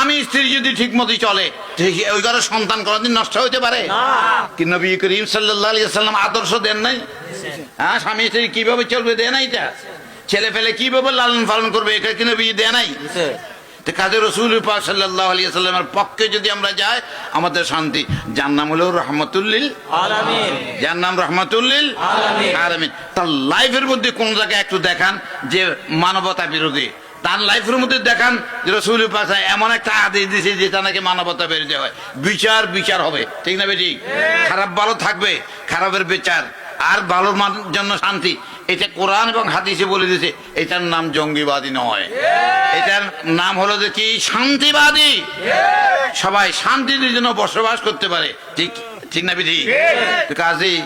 স্বামী স্ত্রী যদি ঠিক মতো চলে ঠিক ওই ঘরে সন্তান কোনোদিন নষ্ট হইতে পারে? কি নবী করিম সাল্লাম আদর্শ দেন নাই? হ্যাঁ স্বামী স্ত্রী কীভাবে চলবে দেয় নাই এটা? ছেলে ফেলে কীভাবে লালন পালন করবে এটা কি নবী দেয় নাই? তো কাজে রসুল পাক সাল্লাহ আলিয়া সাল্লামের পক্ষে যদি আমরা যাই আমাদের শান্তি। যার নাম হলো রহমতুল্লিল যার নাম রহমতুল্লিল আলামিন। তার লাইফের মধ্যে কোন জায়গায় একটু দেখান যে মানবতা বিরোধী। তার লাইফের মধ্যে দেখান যে রসুল পাশা এমন একটা আদেশ দিয়েছে যেটা নাকি মানবতা বিরোধী হয়। বিচার বিচার হবে। ঠিক না বেটি খারাপ ভালো থাকবে, খারাপের বিচার। আর ভালোর জন্য শান্তি। এটা কোরআন এবং হাদিসে বলে দিয়েছে এটার নাম জঙ্গিবাদী নয়। এটার নাম হলো যে কি? শান্তিবাদী। সবাই শান্তির জন্য বসবাস করতে পারে। ঠিক ঠিক না বিধি তো কাজেই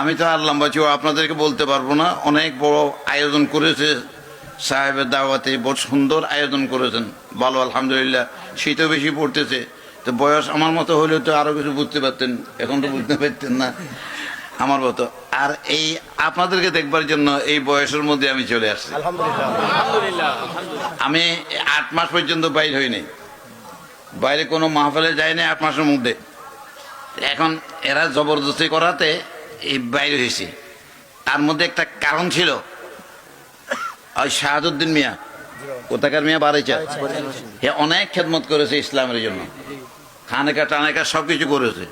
আমি তো আর লম্বা আপনাদেরকে বলতে পারব না। অনেক বড় আয়োজন করেছে সাহেবের দাওয়াতে বড় সুন্দর আয়োজন করেছেন। ভালো আলহামদুলিল্লাহ। শীতও বেশি পড়তেছে। তো বয়স আমার মতো হলেও তো আরও কিছু বুঝতে পারতেন। এখন তো বুঝতে পারতেন না আমার মতো। আর এই আপনাদেরকে দেখবার জন্য এই বয়সের মধ্যে আমি চলে আসছি। আমি আট মাস পর্যন্ত বাইর হইনি বাইরে কোনো মাহফিলে যায়নি আট মাসের মধ্যে। এখন এরা জবরদস্তি করাতে এই বাইরে হয়েছি। তার মধ্যে একটা কারণ ছিল। ওই শাহাদুদ্দিন মিয়া। কোথাকার মিয়া? বাড়িচা হে অনেক খেদমত করেছে ইসলামের জন্য। খানেকা টানেকা সব কিছু করেছে।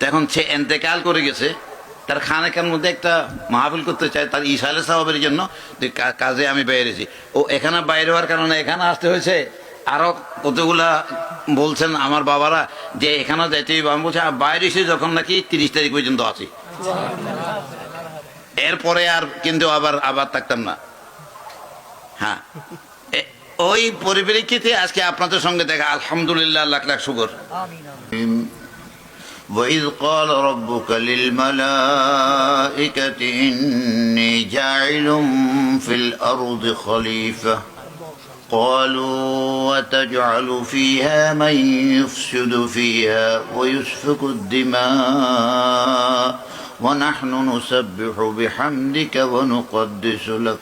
তো এখন সে এন্তেকাল করে গেছে। তার খানেকার মধ্যে একটা মাহফিল করতে চায় তার ইসালে সাহাবের জন্য যে কাজে আমি বেরিয়েছি। ও এখানে বাইরে হওয়ার কারণে এখানে আসতে হয়েছে। আরও কতগুলা বলছেন আমার বাবারা যে এখানে যাইতে। আমি বলছি "আ, বাইরে এসে যখন নাকি তিরিশ তারিখ পর্যন্ত আছি। এরপরে আর কিন্তু আবার আবার থাকতাম না। হ্যাঁ এ- ওই পরিপ্রেক্ষিতে আজকে আপনাদের সঙ্গে দেখা আলহামদুলিল্লাহ লাখ লাখ শুকর وإذ قال ربك للملائكة إني جاعل في الأرض خليفة قالوا وتجعل فيها من يفسد فيها ويسفك الدماء ونحن نسبح بحمدك ونقدس لك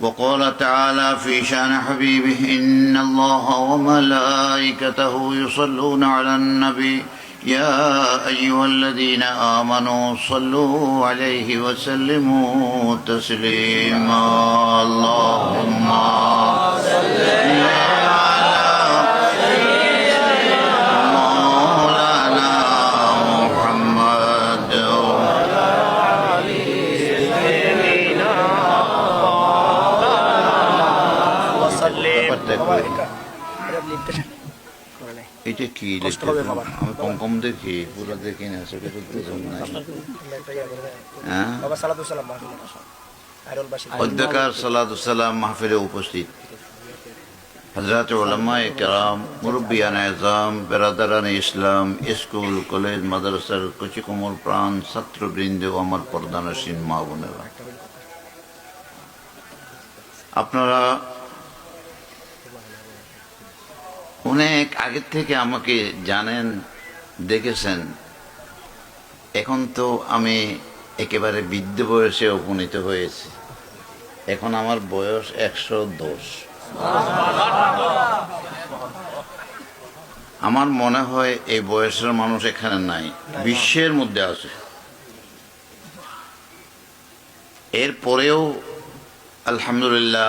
وقال تعالى في شأن حبيبه إن الله وملائكته يصلون على النبي. يا أيها الذين آمنوا صلوا عليه وسلموا تسليما. اللهم صل على এটা কি আমি কম কম দেখি পুরো দেখি না চোখে তো বুঝলাম না। হ্যাঁ? সালাদুসালাম অধ্যকার সালাদুসাল্লাম মাহফিলে উপস্থিত। হজরত ওলামা কেরাম মুরব্বিয়ান এজাম বেরাদারান ইসলাম স্কুল কলেজ মাদ্রাসার কচি কোমল প্রাণ ছাত্রবৃন্দ ও আমার পর্দানসীন মা বোনেরা। আপনারা অনেক আগের থেকে আমাকে জানেন, দেখেছেন। এখন তো আমি একেবারে বৃদ্ধ বয়সে উপনীত হয়েছি। এখন আমার বয়স একশো দশ। আমার মনে হয় এই বয়সের মানুষ এখানে নাই, বিশ্বের মধ্যে আছে। এরপরেও আলহামদুলিল্লাহ